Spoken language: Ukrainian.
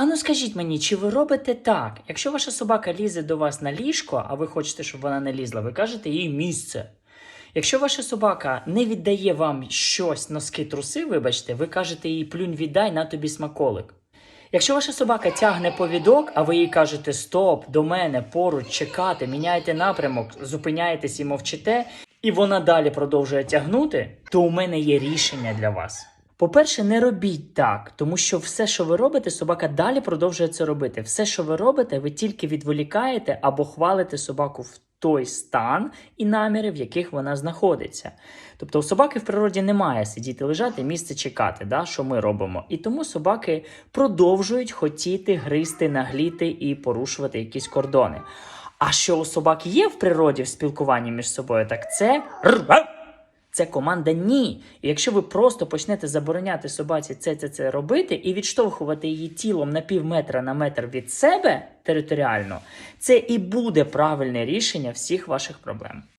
А ну скажіть мені, чи ви робите так? Якщо ваша собака лізе до вас на ліжко, а ви хочете, щоб вона не лізла, ви кажете їй місце. Якщо ваша собака не віддає вам щось, носки, труси, вибачте, ви кажете їй плюнь віддай на тобі смаколик. Якщо ваша собака тягне повідок, а ви їй кажете стоп, до мене, поруч, чекати, міняєте напрямок, зупиняєтесь і мовчите, і вона далі продовжує тягнути, то у мене є рішення для вас. По-перше, не робіть так, тому що все, що ви робите, собака далі продовжує це робити. Все, що ви робите, ви тільки відволікаєте або хвалите собаку в той стан і наміри, в яких вона знаходиться. Тобто у собаки в природі немає сидіти лежати, місце чекати, да, що ми робимо. І тому собаки продовжують хотіти гризти, нагліти і порушувати якісь кордони. А що у собак є в природі в спілкуванні між собою, так це. Це команда ні. І якщо ви просто почнете забороняти собаці це, це, це робити і відштовхувати її тілом на пів метра на метр від себе територіально, це і буде правильне рішення всіх ваших проблем.